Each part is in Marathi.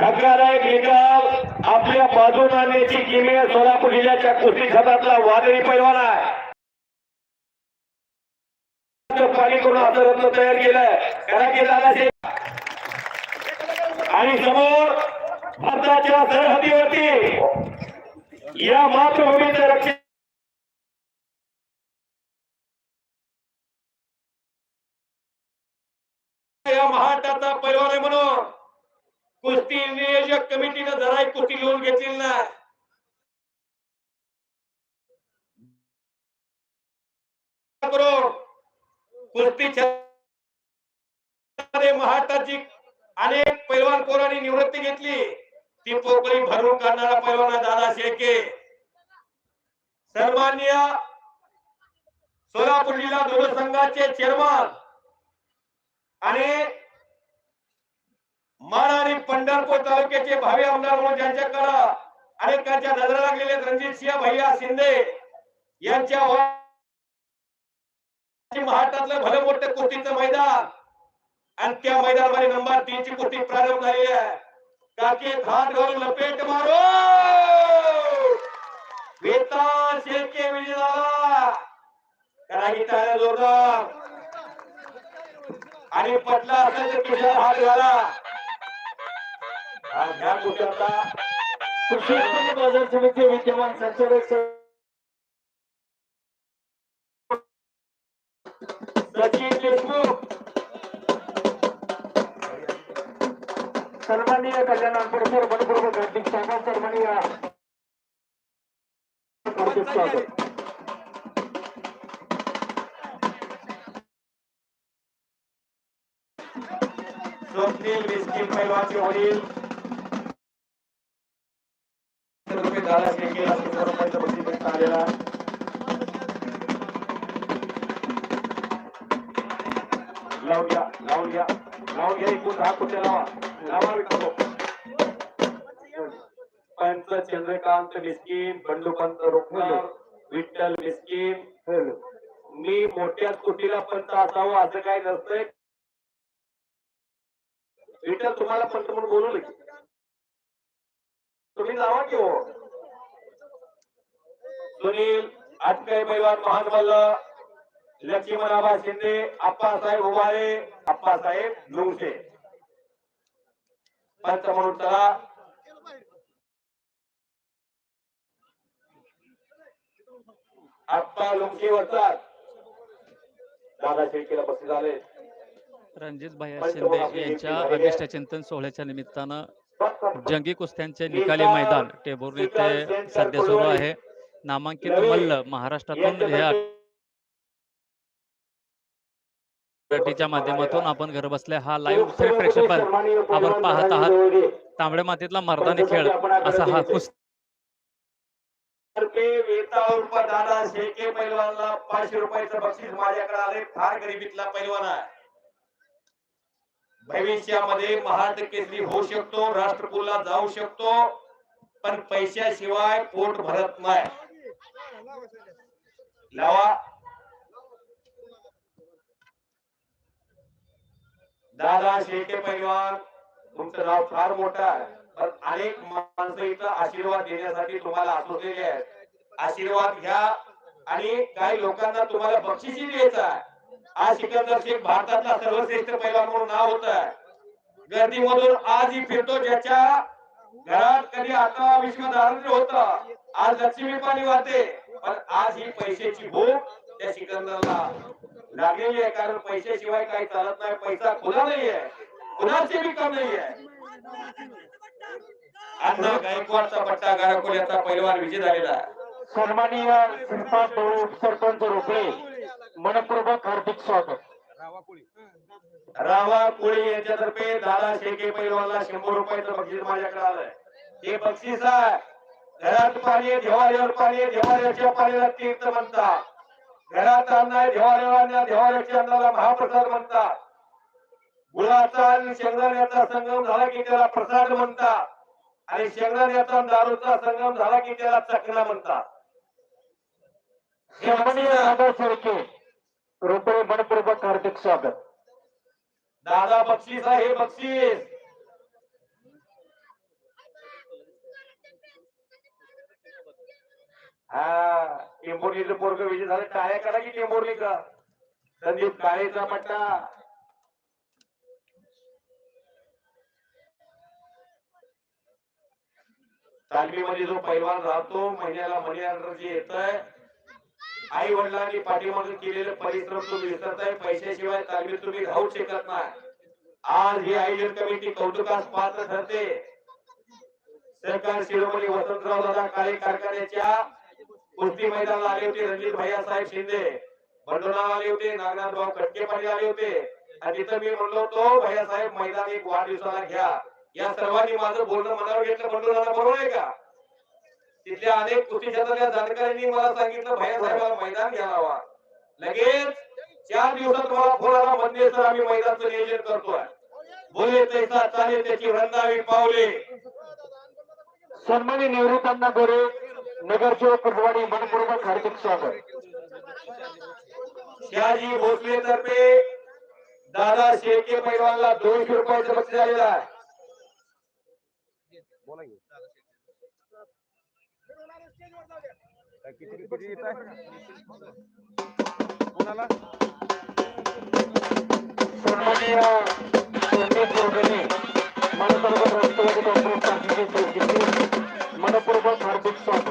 धक्कादायक निकाल आपल्या बाजून आणण्याची किमया सोलापूर जिल्ह्याच्या कुस्ती खतातला वादळी पैलवान आहे. पाणी करून असं रत्न तयार केलाय कारण की दादाचे आणि समोर भारताच्या सरहद्दीवरती या मातृभूमीचं रक्षण या महाराष्ट्राचा पैलवान आहे म्हणून कुस्ती नियोजक कमिटीनं जरा एक कुस्ती लिहून घेतलेली नाही करून कुस्ती मध्ये महाराष्ट्राची अनेक पैलवान पोरांनी निवृत्ती घेतली. ती पोकळी भरून काढणारा पैलवान दादा शेळके. सन्मान्य सोलापूर जिल्हा दोन संघाचे चेअरमन आणि मान आणि पंढरपूर तालुक्याचे भावी आमदार म्हणून ज्यांच्याकडं अनेकांच्या नजर लागलेले रणजित सिंह भैया शिंदे यांच्या महाराष्ट्रातलं भलं मोठं कुस्तीचं मैदान. आणि त्या मैदानामध्ये नंबर तीन ची कुस्ती प्रारंभ झाली आहे. काकी घाट घालून लपेट मारो! वेता शेके विजय झाला टाळ्या जोरदार! आणि पटला असेल तर किशोर हात घाला. हा, कुस्त्याचा. कृषी बाजार समिती विद्यमान संचालक सन्माननीय कल्याण आंबेडकर मनपूर्वक हार्दिक स्वागत सन्माननीय हार्दिक स्वागत. स्वप्नील मिस्किन पैलवानचे वडील. रुपये दादा शेळके यांना शंभर रुपयाचं बक्षीस देण्यात आलेलं आहे. लावून घ्या लावून घ्या लावून घ्या. एकूण दहा कुठे लावा लावा विकतो पंच चंद्रकांत मिस्किन बंडूपंत रोकणार विठ्ठल मिस्किन मी मोठ्या कुटीला पंच असावं असं काही नसतंय विठ्ठल तुम्हाला पंत म्हणून बोलू की तुम्ही लावा की हो सुनील आटकाई पैलवान महान मल्ल लक्ष्मणाबा शिंदे आप्पासाहेब उभारे आप्पासाहेब लुंगसे पंच म्हणून चला. आप्पा लुंगसे वरतात दादा शेळकेला बक्षीस झाले. रणजित भैया शिंदे यांच्या अभिष्ट चिंतन सोहळ्याच्या निमित्तानं जंगी कुस्त्यांचे निकाली मैदान टेबोर येथे सध्या सुरू आहे. नामांकित मल्ल महाराष्ट्रातून ह्या च्या माध्यमातून आपण घर बसल्या हा लाईव्ह थेट प्रेक्षेपण आपण पाहत आहात. तांबड्या मातीतला मर्दानी खेळ असा हा कुस्ती दादा पैलवानला पाचशे रुपयाचं बक्षीस माझ्याकडे आले फार गरिबीतला पैलवान आहे. भविष्यामध्ये महाराष्ट्र केसरी होऊ शकतो राष्ट्रकुलला जाऊ शकतो पण पैशाशिवाय पोट भरत नाही. लावा. दादा शेळके पैलवान तुमचं नाव फार मोठं आहे पण अनेक माणसं इथं आशीर्वाद देण्यासाठी तुम्हाला असलेले आहेत. आशीर्वाद घ्या आणि काही लोकांना तुम्हाला बक्षिसी द्यायचं आहे. आज सिकंदर शेख भारतातला सर्वश्रेष्ठ पैलवान म्हणून नाव होत आहे. गर्दीमधून आजही फिरतो ज्याच्या घरात कधी आता विश्वधारण होत. आज लक्ष्मी पाणी वाहते पण आज ही पैशाची भूक त्या सिकंदरला लागलेली आहे कारण पैशाशिवाय काही चालत नाही. पैसा खुला नाही आहे. कुणाचे बी कम नाही आहे. अण्णा गायकवाडचा पट्टा गायकवाड याचा पैलवान विजय झालेला सन्माननीय श्रीपाद सरपंच रोकडे मनपूर्वक हार्दिक स्वागत. रावा कोळी यांच्यातर्फे दादा शेळके पैलवानला शंभर रुपयाचं बक्षीस माझ्याकडे आलंय. हे बक्षीस आहे. घरात पाणी देवाऱ्यावर पाणी देवाऱ्याच्या पाण्याला तीर्थ म्हणतात. घरात अन्न आहे देवाऱ्याला देवाऱ्याच्या अन्नाला महाप्रसाद म्हणतात. गुळाचा आणि शेंगदाण्याचा संगम झाला की त्याला प्रसाद म्हणतात. आणि शेंगदाण्याचा दारूचा संगम झाला की त्याला चकना म्हणतात. रोकडे मनपूर्वक हार्दिक स्वागत. दादा बक्षीस आहे हे बक्षीस. हा टेंभुर्णीचं पोरग विजय झालं. टाळ्या करा की टेंभुर्णीचा संदीप काळेचा पट्टा. तालमीमध्ये जो पैलवान राहतो महिन्याला मनी ऑर्डर जे येत आई वडिलांनी पाठीमागे केलेले परिश्रम तुम्ही विसरताय. पैशाशिवाय तालमीत तुम्ही राहू शकत नाही. आज ही आयोजन कमिटी कौतुकास पात्र ठरते. सरकार शिरोमणी वसंतराव दादा काळे कारखान्याच्या कुस्ती मैदानाला आले होते रणजित भैया साहेब शिंदे. बंडोला आले होते नागनाथ भाऊ कटके पाटील आले होते. आणि तिथं मी म्हणलो तो भैया साहेब मैदान एक वाढदिवसाला घ्या. या सर्वांनी माझं बोलणं मनावर घेतलं बंडोला बरोबर आहे का? तिथल्या अनेक कुस्ती क्षेत्रातल्या जाणकारांनी मला सांगितलं भैया साहेबाला मैदान घ्यायला हवा लगेच चार दिवसात तुम्हाला फोन आला मध्ये सर आम्ही मैदानचं नियोजन करतोय. बोले तैसा चालेल त्याची वृंदावी पावले. सन्मानी निवृत्तांना गोरे नगरचे कुलवाडी मनपूर्वक हार्दिक स्वागत। शहाजी भोसले तर्फे दादा शेळके पैलवानला दोनशे रुपयाचं बक्षीस झालेलं आहे. सन्माननीय संदीप जोगणे मनपूर्वक राष्ट्रवादी काँग्रेस पार्टीचे सरचिटणीस मनपूर्वक हार्दिक स्वागत.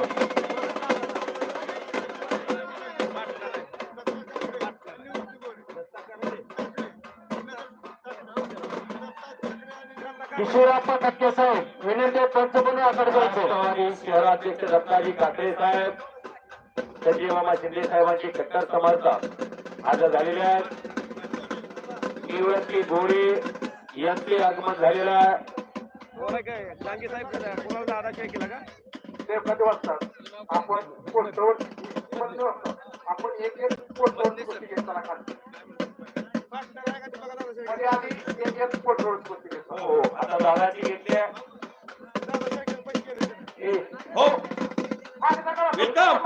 किशोरप्पा टक्के साहेब. विनंती पंच म्हणून आकडे जायचं. शहराध्यक्ष दत्ताजी काकडे साहेब संजय मामा शिंदे साहेबांचे कट्टर समर्थक आज झालेले आहेत निवृत्ती गोरे यांचे आगमन झालेलं आहे. ते कधी वाजतात. आपण. आपण एक एक गोष्टी घेताना खातो मध्ये आधी एक एक पोस्टवर गोष्टी घेतो. हो आता ए, हो. वेलकम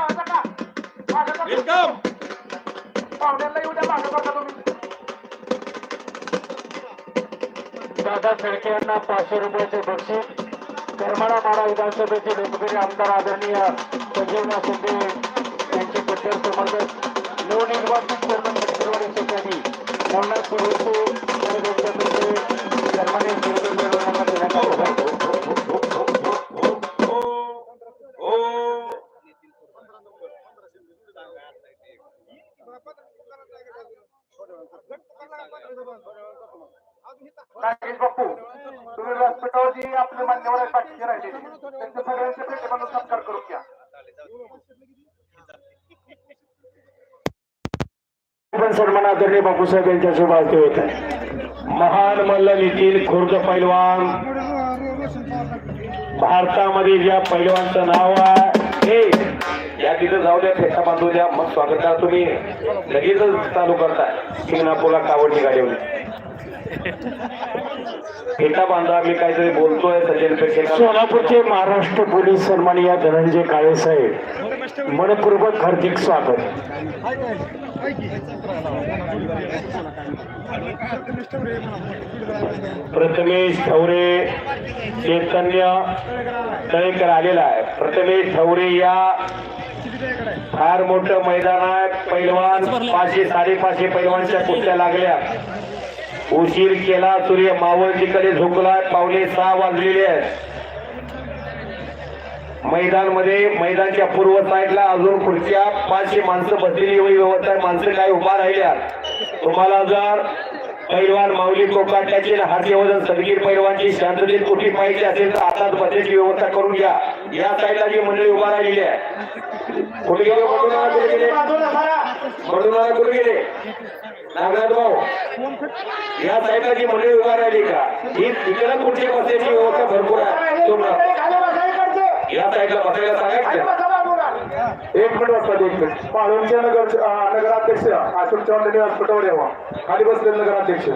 वेलकम पाहुण्याला येऊ द्या मागं बघा तुम्ही. दादा शेळके यांना पाचशे रुपयाचे बक्षीस. करमाळा माडा विधानसभेचे लोकप्रिय आमदार आदरणीय संजीवना शिंदे यांचे कट्टर समर्थक नवनिर्वाचित chairman society Hola, por Bapusaheb यांच्या शुभ होत आहे. महान मल्ल नितीन खुर्द पैलवान. भारतामध्ये ज्या पैलवानचं नाव आहे हे या तिथं जाऊ द्या फेटा बांधू द्या. मग स्वागत करा तुम्ही. लगेचच चालू करताय. सिंगणापूरला कावड निघाली फेटा बांधा मी काहीतरी बोलतोय सज्जन पेठेला सोलापूरचे महाराष्ट्र पोलीस या धनंजय काळे साहेब मनपूर्वक हार्दिक स्वागत. प्रथमेश ठवरे चैतन्य तळेकर आलेला आहे. प्रथमेश ठवरे या फार मोठं मैदान आहे पैलवान पाचशे साडेपाचशे पैलवानच्या कुस्त्या लागल्या. उशीर केला सूर्य मावळतीकडे झोकला पावले सहा वाजलेले आहेत. मैदानमध्ये मैदानच्या पूर्व साईडला अजून खुर्च्या पाचशे माणसं बसलेली व्यवस्था आहे माणसं काही उभा राहिल्या. तुम्हाला जर पैलवान माऊली कोकाट्याची हास्यवजन सदगीर पैलवानची शांततेत कुठे पाहिजे असेल तर आताच बसण्याची व्यवस्था करून घ्या. या साईडला जी मंडळी उभा राहिलेली आहे. कुठे गेले? कुठे गेले? म्हणून कुठे गेले? नागनाथ भाऊ या साईडला जी मंडळी उभा राहिली का? ही तिकडे कुठे बसण्याची व्यवस्था भरपूर आहे? तुम्हाला. या साईडला बसायला सांगायचं. एक मिनिट वाजता एक मिनिट. पाळूंचे नगर नगराध्यक्ष अशोक चव्हाण यावा. खाली बसलेले नगराध्यक्ष.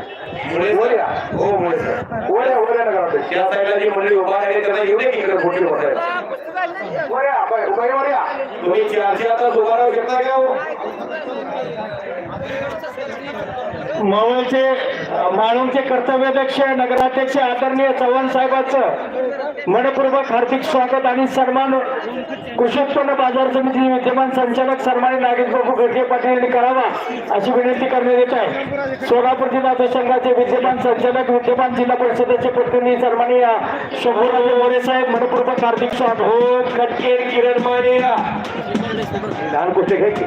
वर या हो मुळे सर. वर या वर या नगराध्यक्ष या साईडला जी मंडळी उभा राहिली त्यांना येऊ दे इकडे बसायला उभा तुम्ही चारशे आता उभा का हो? मावळचे माळुंगचे कर्तव्याध्यक्ष नगराध्यक्ष आदरणीय चव्हाण साहेबांचं मनपूर्वक हार्दिक स्वागत आणि सन्मान. कृषी उत्पन्न बाजार समिती विद्यमान संचालक सन्मानित नागेश बाबू गडके पाटील यांनी करावा अशी विनंती करण्यात येत आहे. सोलापूर जिल्हा संघाचे विद्यमान संचालक विद्यमान जिल्हा परिषदेचे प्रतिनिधी सन्माननीय शंभूराजे मोरे साहेब मनपूर्वक हार्दिक स्वागत. हो कटके किरण माने लहान गोष्टी घ्या की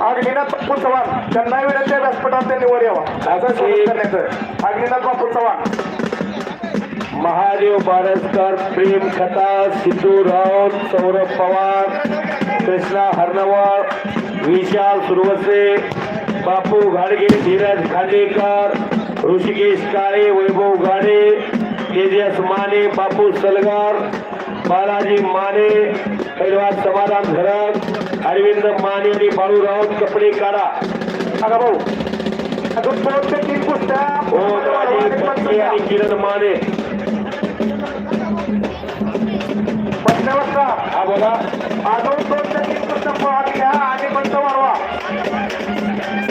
अग्निनाथ बापू चव्हाण त्यांना आहे व्यासपीठात त्यांनी वर यावा. असं करण्याचं. अग्निनाथ बापू चव्हाण. महादेव बारसकर प्रेम खता सिद्धू राऊत सौरभ पवार कृष्णा हर्नवाळ विशाल सुरवसे बापू घाडगे धीरज खांडेकर ऋषिकेश काळे वैभव गाडे तेजस माने बापू सलगार बालाजी माने पैलवान समाधान धरक अरविंद माने आणि बाळू राऊत कपडे काढा. अगं भाऊ अजून तीन हो आणि किरण माने. बोला. अजून दोन तीन प्रसंग पाहत घ्या आणि बंद वाढवा.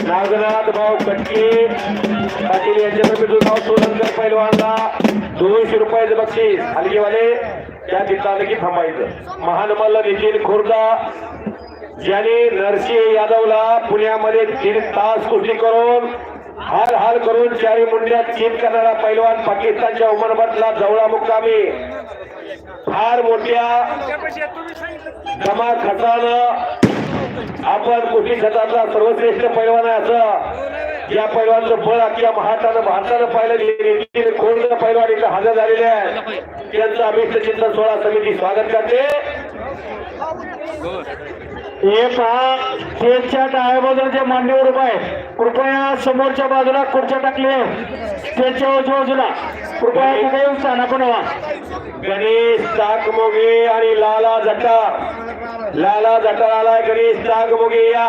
नागनाथ भाऊ कटके. पाटील यांच्या नाव सोलंकर पैलवानला दोनशे रुपयाचं बक्षीस. हलगेवाले त्या ठिकाणी की थांबायचं. महानमल नितीन खुर्दा ज्याने नरसिंह यादवला पुण्यामध्ये तीन तास कुस्ती करून हाल हाल करून चारी मुंड्यात चीन करणारा पैलवान पाकिस्तानच्या उमरबतला जवळा मुक्कामी फार मोठ्या जमा खर्चानं आपण कुस्ती क्षेत्रातला सर्वश्रेष्ठ पैलवान आहे असं या पैलवानचं बळ अख्ख्या महाराष्ट्रानं भारतानं पाहिलं खोड पैलवान इथं हजर झालेले आहे त्यांचं अभिष्ट चिंतन सोहळा समिती स्वागत करते. हे पहा स्टेजच्या डाव्या बाजूला जे मांडीवर उभा आहे कृपया समोरच्या बाजूला खुर्च्या टाकली स्टेजच्या उजव्या बाजूला. कृपया तिथे येऊन स्थाना पण व्हा गणेश ताकमोगे आणि लाला जटार लाला जटार आलाय गणेश ताकमोगे या.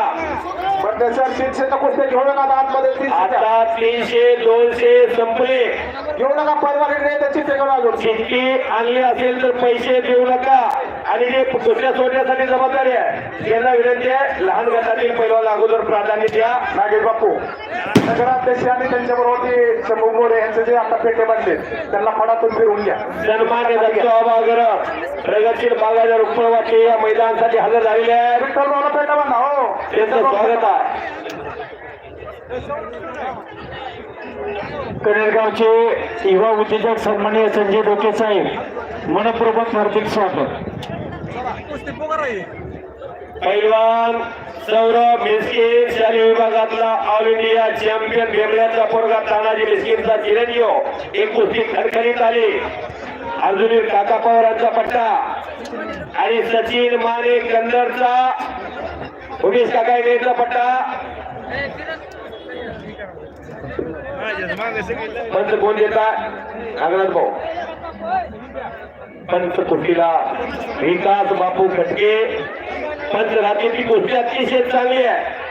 बंदेसर तीनशे तर कुस्त्या घेऊ नका आता आतमध्ये. आता तीनशे दोनशे संपले. घेऊ नका परवाने नाही त्याची ते आणली असेल तर पैसे देऊ नका. आणि जे दुसऱ्या सोडण्यासाठी जबाबदारी आहे त्यांना विनंती आहे लहान गटातील पैलवान अगोदर प्राधान्य द्या. नागेश बापू. नगराध्यक्ष आणि त्यांच्याबरोबर ते शंभू मोरे यांचे जे आता पेटे बांधले त्यांना फडातून फिरवून घ्या. सन्मान्य दत्तोबागर प्रगतशील बागाच्या रुक्मवाचे या मैदानासाठी हजर झालेले आहेत. विठ्ठल पेटा बांधा हो. त्यांचं स्वागत आहे. कनेरगावचे युवा उद्योजक सन्माननीय संजय डोके साहेब मनपूर्वक हार्दिक स्वागत. पैलवान सौरभ मिस्किन शहरी विभागातला ऑल इंडिया चॅम्पियन बेमल्याचा पोरगा तानाजी मिस्किनचा चिरंजीव एक कुस्ती खरखरीत आली. अर्जुनी काका पवारांचा पट्टा. आणि सचिन माने कंदरचा. उमेश काका यांचा पट्टा. पंच कोण देतात नागनाथ भाऊ. पंच कुस्तीला विकास बापू खटके. पंच रात्रीची गोष्टी अतिशय चांगली आहे.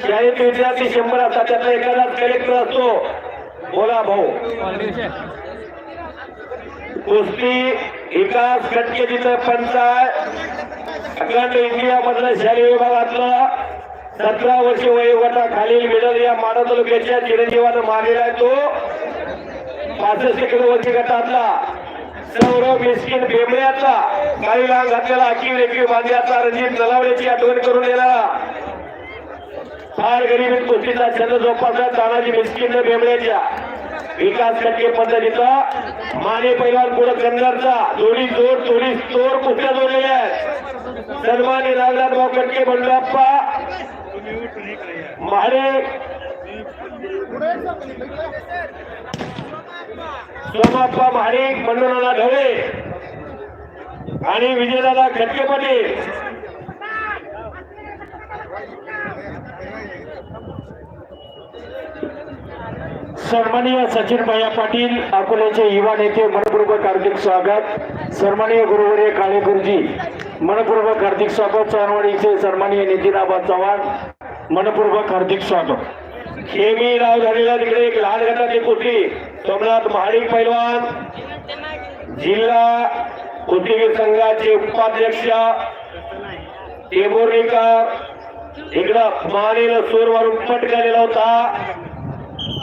शाळेत विद्यार्थी शंभर असतात त्यातला एखादाच कलेक्टर असतो. बोला भाऊ. कुस्ती विकास खटके जिथं पंच आहे. अखंड इंडिया मधलं शालेय विभागातलं सतरा वर्ष वयोगटाखालील मिडल या माडा तालुक्याच्या चिरंजीवानं मारलेला आहे तो. पासष्ट किलो वरती गटातला. सौरभ मिस्किन बेंबळ्याचा काही लांग घातलेला अकीव रेखीव बांध्याचा रणजित नलावड्याची आठवण करून येणारा फार गरिबीत कुस्तीचा छंद जोपासला तानाजी मिस्किन बेंबळ्याच्या विकास टक्के पद्धतीचा. माने पैलवान पुढे कन्नडचा. जोडी जोड चोरी चोर कुस्त्या जोडलेल्या आहेत? सन्मान्य राजनाथ भाऊ कटके बंडप्पा. महाडे सोमाप्पा महाडिक मंडळाला ढवळे आणि विजयदादा खटके पाटील सन्माननीय सचिन भैया पाटील अकोल्याचे युवा नेते मनपूर्वक हार्दिक स्वागत. सन्माननीय गुरुवर्य काळे गुरुजी मनपूर्वक हार्दिक स्वागत. चांदवाडीचे सन्माननीय नितीनाबा चव्हाण मनपूर्वक हार्दिक स्वागत. खेमी राव झालेला तिकडे एक लहान गटाची कुस्ती सोमनाथ महाडिक पैलवान. जिल्हा कुस्तीगीर संघाचे उपाध्यक्ष? टेंभुर्णीकर इकडं मानेला सूर मारून पट केलेला होता.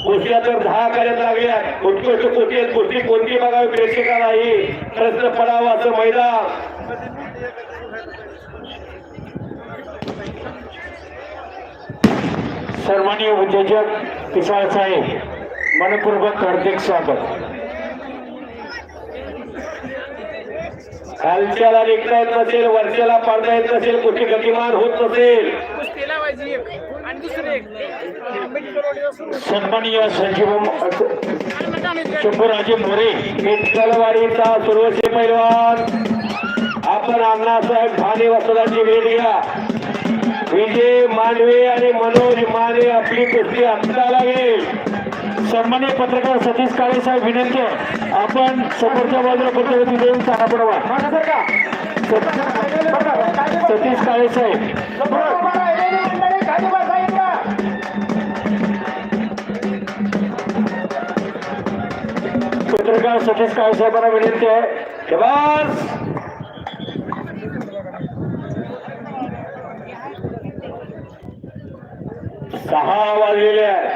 कुस्त्या तर दहा करत लागल्या. उत्कृष्ट कुस्ती आहेत. कुस्ती कोणती बघावी प्रेक्षकालाही प्रश्न पडावा असं मैदान. सन्माननीय उद्योजक पिसाळ साहेब मनपूर्वक हार्दिक स्वागत. खालच्याला लिखता येत नसेल वरच्याला पाडता येत नसेल कुठे गतिमान होत नसेल. सन्माननीय संजीव शंभूराजे मोरे विठ्ठलवाडीचा सर्वसे पैलवान. आपण अण्णासाहेब भाने वसुलांची भेट घ्या. विजय मानवे आणि मनोज माने आपली कुस्ती आत्ता लागेल. सन्मान्य पत्रकार सतीश काळे साहेब विनंती आहे. आपण समोरच्या बाजूला प्रतिनिधी देऊन सांगा पडवा सतीश काळे साहेब. पत्रकार सतीश काळे साहेबांना विनंती आहे. सहा वाजलेले आहे.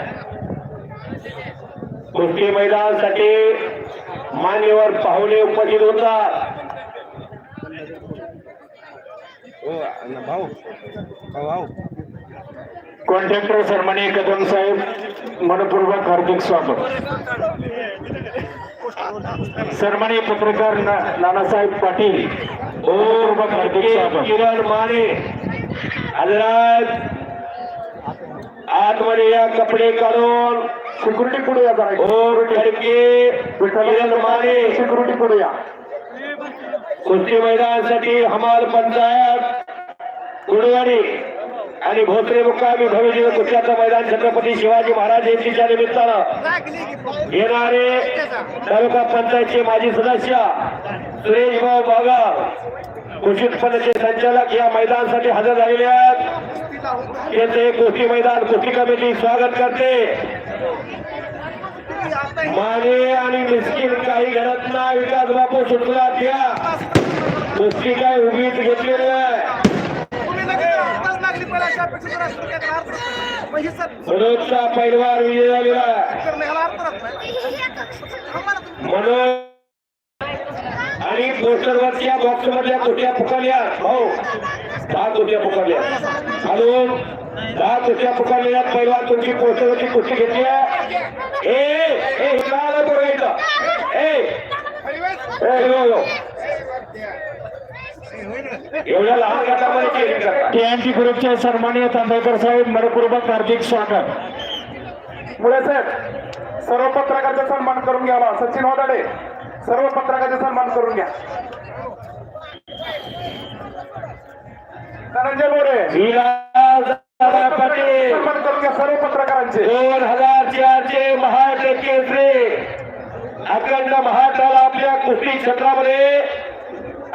कुस्ती मैदानासाठी मान्यवर पाहुणे उपस्थित होतात. कॉन्ट्रॅक्टर सन्माननीय कदम साहेब मनपूर्वक हार्दिक स्वागत. सन्माननीय पत्रकार नानासाहेब पाटील मनपूर्वक हार्दिक स्वागत. किरण माने हजरात आतमध्ये या कपडे काढून सिक्युरिटी पुढे या जरा खडके. किरण माने. सिक्युरिटी पुढे या. कुस्ती मैदानासाठी हमाल पंचायत गुडवाडी आणि भोसरे मुक्कामी भव्य कुस्त्याचं मैदान छत्रपती शिवाजी महाराज जयंतीच्या निमित्तानं येणारे तालुका पंचायतचे माजी सदस्य सुरेश भाऊ बागा कृषी उत्पन्नाचे संचालक या मैदानासाठी हजर झालेले आहेत. येथे कुस्ती मैदान कुस्ती कमिटी स्वागत करते. माने आणि मिस्किन काही घडत नाही. विकास बापू सुटला द्या कुस्ती काय उभीच घेतलेली आहे मनोजचा पैलवान विजय झालेला आहे. मनोज आणि पोस्टरवरच्या बॉक्स मधल्या कुठल्या पुकारल्या हो. दहा कुठल्या पुकारल्या हॅलो. दहा कुठल्या पुकारलेल्या पैलवान तुमची पोस्टरवरची कुस्ती घेतली ए ए यो, यो. एवढ्या लहान गटामध्ये टीएनटी ग्रुपचे सन्माननीय तांबेकर साहेब मनपूर्वक हार्दिक स्वागत. मुळे साहेब सर्व पत्रकाराचा सन्मान करून घ्यावा. सचिन वादाडे सर्व पत्रकाराचा सन्मान करून घ्या. धनंजय मोरे. सन्मान करून घ्या सर्व पत्रकारांचे. दोन हजार चारचे महाटेकेसरी अखंड महाटाला आपल्या कुस्ती क्षेत्रामध्ये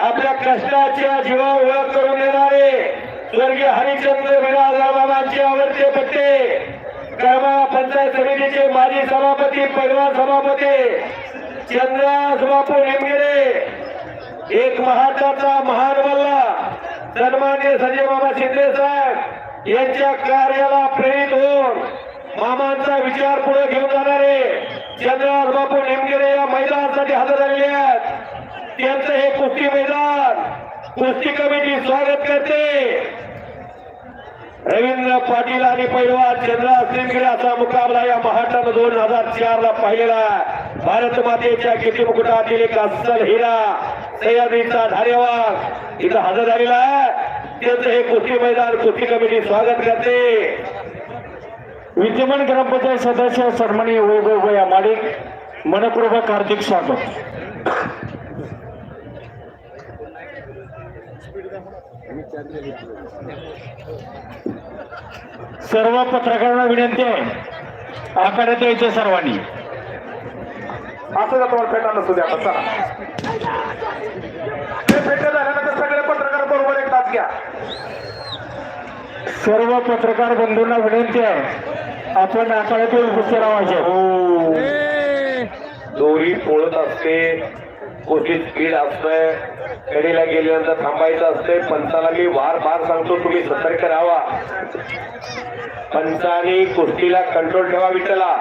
आपल्या कष्टाच्या जीवा ओळख करून देणारे स्वर्गीय हरिचंद्र विराजबाबांचे आवडते पट्टे कर्मा पंचायत समितीचे माजी सभापती पैलवान सभापती चंद्रास बापू निमगिरे एक महाराष्ट्राचा महान वल्ला सन्मान्य संजय बाबा शिंदे साहेब यांच्या कार्याला प्रेरित होऊन मामांचा विचार पुढे घेऊन जाणारे चंद्रास बापू नेमगिरे या मैदानासाठी हजर झालेले आहेत. त्यांचं हे कुस्ती मैदान कुस्ती कमिटी स्वागत करते. रवींद्र पाटील आणि पैलवान चंद्रहास नेमगिरे असा मुकाबला या महाराष्ट्रानं दोन हजार चार ला पाहिलेला आहे. भारत मातेच्या किती मुकुटातील एक अस्सल हिरा सह्याद्रीचा धारेवाग इथं हजर झालेला त्याचं त्यांचं हे कुस्ती मैदान कुस्ती कमिटी स्वागत करते. विद्यमान ग्रामपंचायत सदस्य सन्मानी वैभव भैया माडिक मनपूर्वक हार्दिक स्वागत. सर्व पत्रकारांना विनंती आहे. आखाड्यात यायचं सर्वांनी. असं जातो मला फेटा नसू द्या चला ते फेटे झाल्यानंतर सगळे पत्रकार बरोबर एक तास घ्या. सर्व पत्रकार बंधूंना विनंती आहे. आपण आखाड्यात उपस्थित राहायचे. दोरी पोळत असते कुस्तीत स्पीड असतंय कडेला गेल्यानंतर थांबायचं असतंय पंचाला मी वार वार सांगतो तुम्ही सतर्क राहावा पंचाने कुस्तीला कंट्रोल ठेवा विठ्ठला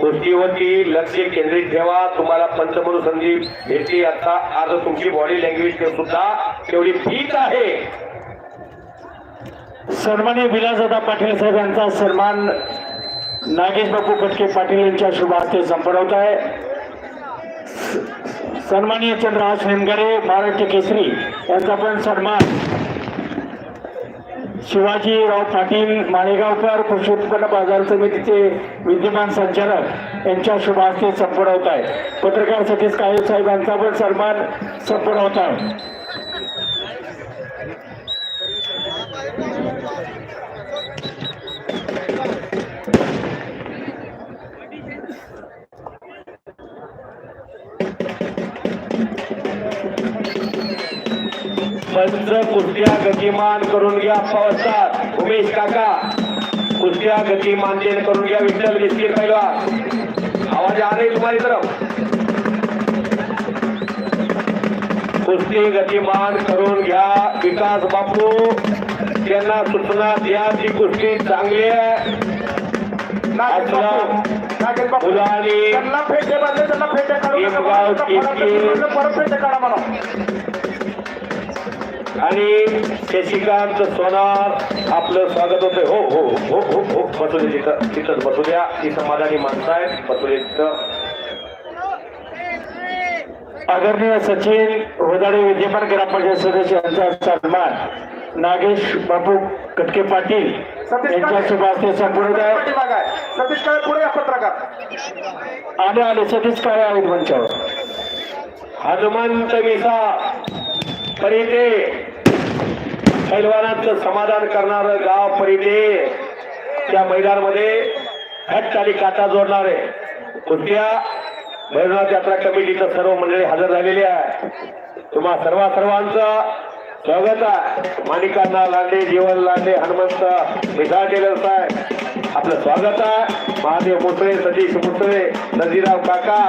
गोष्टीवरती लक्ष केंद्रित ठेवा. तुम्हाला पंच संधी भेटली. आता आज तुमची बॉडी लँग्वेज सुद्धा तेवढी ठीक आहे. सन्मान्य विलासदादा पाटील साहेब यांचा सन्मान नागेश बापू कटके पाटील यांच्या शुभ हस्ते संपवत आहे. सन्मान्य चंद्रहास निमगरे महाराष्ट्र केसरी यांचा पण सन्मान. शिवाजीराव पाटील माळेगावकर कृषी उत्पन्न बाजार समितीचे विद्यमान संचालक यांच्या शुभ हस्ते होत आहे. पत्रकार सतीश काळे साहेबांचा पण सन्मान होत आहे. कुस्त्या गतिमान करून घ्या अवस्थात उमेश काका कुस्त्या गतिमान करून घ्या विठ्ठल बिस्किट पहिला आवाज आ रही तुम्हारी तरफ? कुस्ती गतिमान करून घ्या विकास बापू. त्यांना सूचना द्या ती कुस्ती चांगली आहे. मुलांनी त्यांना फेटे बांधले त्यांना फेटे. काढून परत फेटे काढा म्हणा आणि शशिकांत सोनार आपलं स्वागत होतंय. हो हो हो हो हो. बसू दे तिथं तिथंच बसू द्या. ती समाधानी माणसं आहेत. बसू दे तिथं. आदरणीय सचिन वदाडे विद्यमान ग्रामपंचायत सदस्य यांचा सन्मान. नागेश बापू कटके पाटील यांच्या शुभ हस्ते संपूर्ण. सतीश काळे पुढे पत्रकार. आले आले. सतीश काळे आहेत मंचावर. हनुमंत विसा परिते. पैलवानांचं समाधान करणारं गाव परिटे त्या मैदानमध्ये हट आणि काटा जोडणारे. कुठल्या भैरवनाथ यात्रा कमिटीचं सर्व मंडळी हजर झालेली आहे. तुम्हा सर्वा सर्वांचं स्वागत आहे. माणिकांना लांडे जीवन लांडे हनुमंत मिसाळ टेलर साहेब आपलं स्वागत आहे. महादेव मुसळे सतीश मुसळे नजीराव काका